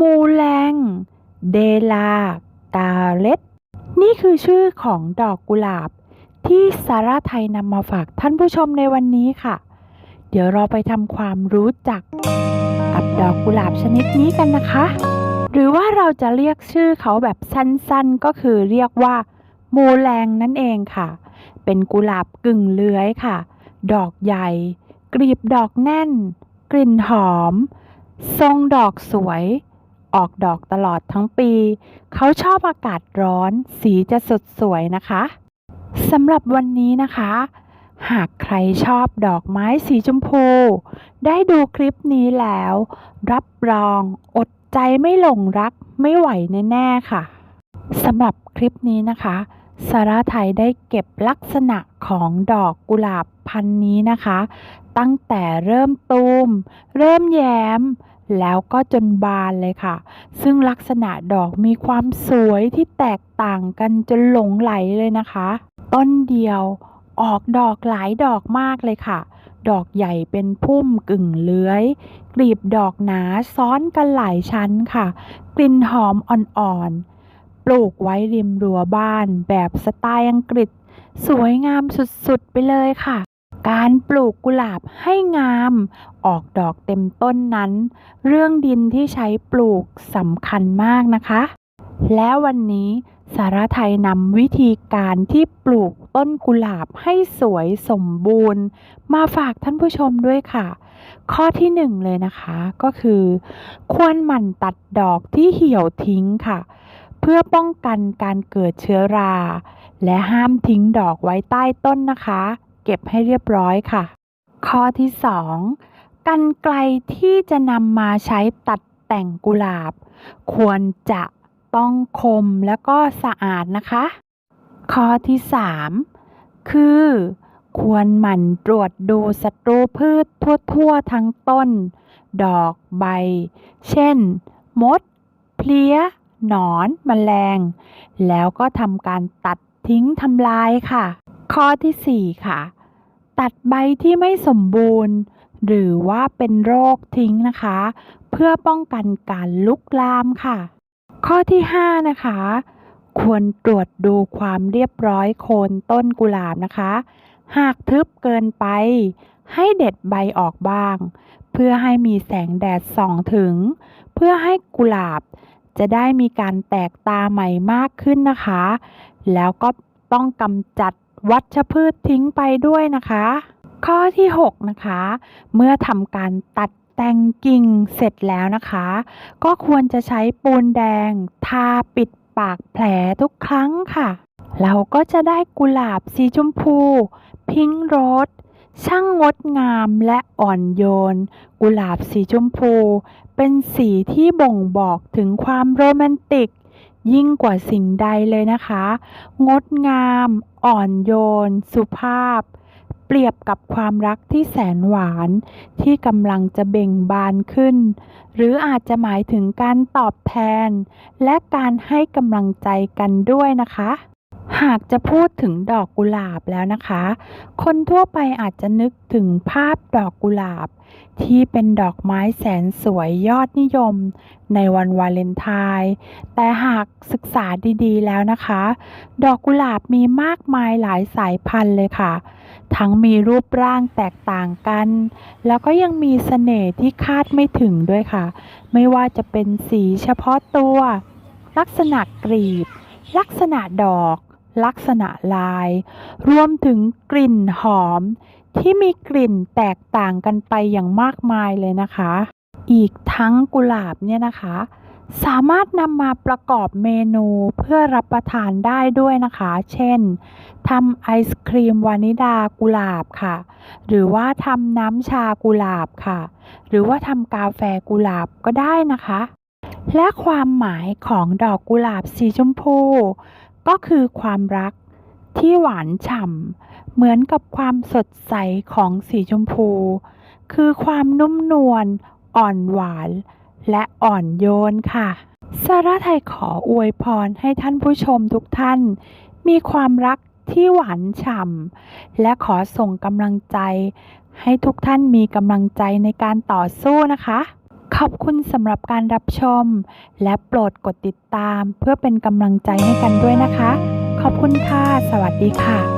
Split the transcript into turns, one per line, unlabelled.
มูแลงเดลากาเลตนี่คือชื่อของดอกกุหลาบ ที่สาราไทยนำมาฝากท่านผู้ชมในวันนี้ค่ะ เดี๋ยวเราไปทำความรู้จัก กับดอกกุหลาบชนิดนี้กันนะคะ หรือว่าเราจะเรียกชื่อเขาแบบสั้นๆ ก็คือเรียกว่า มูแลงนั่นเองค่ะ เป็นกุหลาบกึ่งเลื้อยค่ะ ดอกใหญ่ กลีบดอกแน่น กลิ่นหอม ทรงดอกสวย ออกดอกตลอดทั้งปี เขาชอบอากาศร้อน สีจะสดสวยนะคะสำหรับวันนี้นะคะ หากใครชอบดอกไม้สีชมพู ได้ดูคลิปนี้แล้ว รับรองอดใจไม่หลงรักไม่ไหวแน่ๆค่ะสำหรับคลิปนี้นะคะสาราไทยได้เก็บลักษณะของดอกกุหลาบพันนี้นะคะ ตั้งแต่เริ่มตูม เริ่มแย้ม แล้วก็จนบานเลยค่ะ ซึ่งลักษณะดอกมีความสวยที่แตกต่างกันจนหลงไหลเลยนะคะ ต้นเดียวออกดอกหลายดอกมากเลยค่ะ ดอกใหญ่เป็นพุ่มกึ่งเลื้อย กลีบดอกหนาซ้อนกันหลายชั้นค่ะ กลิ่นหอมอ่อนๆ ปลูกไว้ริมรั้วบ้านแบบสไตล์อังกฤษ สวยงามสุดๆ ไปเลยค่ะ การปลูกกุหลาบให้งาม ออกดอกเต็มต้นนั้น เรื่องดินที่ใช้ปลูกสำคัญมากนะคะ และวันนี้สารไทยนำวิธีการที่ปลูกต้นกุหลาบให้สวยสมบูรณ์ มาฝากท่านผู้ชมด้วยค่ะ ข้อที่หนึ่งเลยนะคะก็คือ ควรหมั่นตัดดอกที่เหี่ยวทิ้งค่ะ เพื่อป้องกันการเกิดเชื้อรา และห้ามทิ้งดอกไว้ใต้ต้นนะคะ เก็บให้เรียบร้อยค่ะ ข้อที่สองกันไกลที่จะนำมาใช้ตัดแต่งกุหลาบ ควรจะต้องคมแล้วก็สะอาดนะคะ ข้อที่สามคือ ควรหมั่นตรวจดูศัตรูพืชทั่วๆทั้งต้น ดอกใบ เช่น มด เพลี้ย หนอนแมลง แล้วก็ทำการตัดทิ้งทำลายค่ะ ข้อที่ 4 ค่ะ ตัดใบที่ไม่สมบูรณ์ หรือว่าเป็นโรคทิ้งนะคะ เพื่อป้องกันการลุกลามค่ะ ข้อที่ 5 นะคะ ควรตรวจดูความเรียบร้อยโคนต้นกุหลาบนะคะ หากทึบเกินไป ให้เด็ดใบออกบ้าง เพื่อให้มีแสงแดดส่องถึง เพื่อให้กุหลาบจะได้มีการแตกตาใหม่มากขึ้นนะคะ แล้วก็ต้องกำจัด วัชพืชทิ้งไปด้วยนะคะ ข้อที่ 6 นะคะ เมื่อทำการตัดแต่งกิ่งเสร็จแล้วนะคะ ก็ควรจะใช้ปูนแดง ทาปิดปากแผลทุกครั้งค่ะ เราก็จะได้กุหลาบสีชมพู พิงค์โรสช่างงดงามและอ่อนโยน กุหลาบสีชมพู เป็นสีที่บ่งบอกถึงความโรแมนติก ยิ่งกว่าสิ่งใดเลยนะคะ งดงาม อ่อนโยน สุภาพ เปรียบกับความรักที่แสนหวานที่กำลังจะเบ่งบานขึ้น หรืออาจจะหมายถึงการตอบแทน และการให้กำลังใจกันด้วยนะคะ หากจะพูดถึงดอกกุหลาบแล้วนะคะ คนทั่วไปอาจจะนึกถึงภาพดอกกุหลาบ ที่เป็นดอกไม้แสนสวยยอดนิยม ในวันวาเลนไทน์แต่หากศึกษาดีๆแล้วนะคะ ดอกกุหลาบมีมากมายหลายสายพันธุ์เลยค่ะ ทั้งมีรูปร่างแตกต่างกัน แล้วก็ยังมีเสน่ห์ที่คาดไม่ถึงด้วยค่ะ ไม่ว่าจะเป็นสีเฉพาะตัว ลักษณะกลีบ ลักษณะดอก ลักษณะลาย รวมถึงกลิ่นหอม ที่มีกลิ่นแตกต่างกันไปอย่างมากมายเลยนะคะ อีกทั้งกุหลาบเนี่ยนะคะ สามารถนำมาประกอบเมนูเพื่อรับประทานได้ด้วยนะคะ เช่นทำไอศครีมวานิดากุหลาบค่ะ หรือว่าทำน้ำชากุหลาบค่ะ หรือว่าทำกาแฟกุหลาบก็ได้นะคะและความหมายของดอกกุหลาบสีชมพู ก็คือความรักที่หวานฉ่ำเหมือนกับความสดใสของสีชมพู คือความนุ่มนวลอ่อนหวานและอ่อนโยนค่ะสาราไทยขออวยพรให้ท่านผู้ชมทุกท่าน มีความรักที่หวานฉ่ำและขอส่งกำลังใจ ให้ทุกท่านมีกำลังใจในการต่อสู้นะคะ ขอบคุณสำหรับการรับชม และโปรดกดติดตามเพื่อเป็นกำลังใจให้กันด้วยนะคะ ขอบคุณค่ะ สวัสดีค่ะ